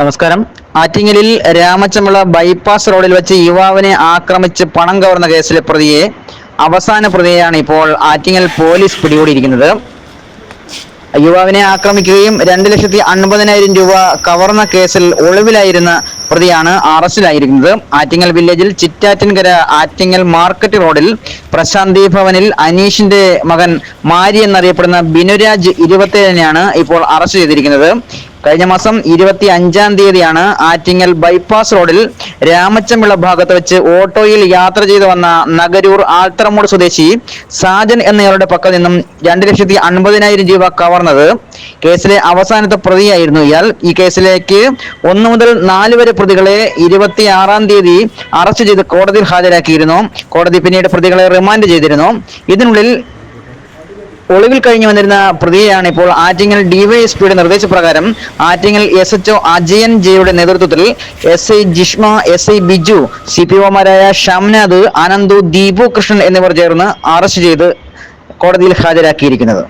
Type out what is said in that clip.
നമസ്കാരം. ആറ്റിങ്ങലിൽ രാമച്ചമ്പിള ബൈപ്പാസ് റോഡിൽ വെച്ച് യുവാവിനെ ആക്രമിച്ച് പണം കവർന്ന കേസിലെ പ്രതിയെ അവസാന പ്രതിയെയാണ് ഇപ്പോൾ ആറ്റിങ്ങൽ പോലീസ് പിടികൂടിയിരിക്കുന്നത്. യുവാവിനെ ആക്രമിക്കുകയും രണ്ട് ലക്ഷത്തി അൻപതിനായിരം രൂപ കവർന്ന കേസിൽ ഒളിവിലായിരുന്ന പ്രതിയാണ് അറസ്റ്റിലായിരിക്കുന്നത്. ആറ്റിങ്ങൽ വില്ലേജിൽ ചിറ്റാറ്റിൻകര ആറ്റിങ്ങൽ മാർക്കറ്റ് റോഡിൽ പ്രശാന്തി ഭവനിൽ അനീഷിന്റെ മകൻ മാരി എന്നറിയപ്പെടുന്ന ബിനുരാജ് ഇരുപത്തിയേഴിനെയാണ് ഇപ്പോൾ അറസ്റ്റ് ചെയ്തിരിക്കുന്നത്. കഴിഞ്ഞ മാസം ഇരുപത്തി അഞ്ചാം തീയതിയാണ് ആറ്റിങ്ങൽ ബൈപ്പാസ് റോഡിൽ രാമച്ചമ്പിള ഭാഗത്ത് വെച്ച് ഓട്ടോയിൽ യാത്ര ചെയ്തു വന്ന നഗരൂർ ആൽത്തറമൂട് സ്വദേശി സാജൻ എന്നയാളുടെ പക്കൽ നിന്നും രണ്ട് ലക്ഷത്തി അൻപതിനായിരം രൂപ കവർന്നത് കേസിലെ അവസാനത്തെ പ്രതിയായിരുന്നു ഇയാൾ. ഈ കേസിലേക്ക് ഒന്ന് മുതൽ നാല് വരെ പ്രതികളെ ഇരുപത്തി ആറാം തീയതി അറസ്റ്റ് ചെയ്ത് കോടതിയിൽ ഹാജരാക്കിയിരുന്നു. കോടതി പിന്നീട് പ്രതികളെ റിമാൻഡ് ചെയ്തിരുന്നു. ഇതിനുള്ളിൽ ഒളിവിൽ കഴിഞ്ഞു വന്നിരുന്ന പ്രതിയെയാണ് ഇപ്പോൾ ആറ്റിങ്ങൽ ഡിവൈഎസ്പിയുടെ നിർദ്ദേശപ്രകാരം Attingal S H O Ajayan ജെയുടെ നേതൃത്വത്തിൽ S I Jishma S I Biju C P ഒമാരായ Shamnath Ananthu Deepu Krishnan എന്നിവർ ചേർന്ന് അറസ്റ്റ് ചെയ്ത് കോടതിയിൽ ഹാജരാക്കിയിരിക്കുന്നത്.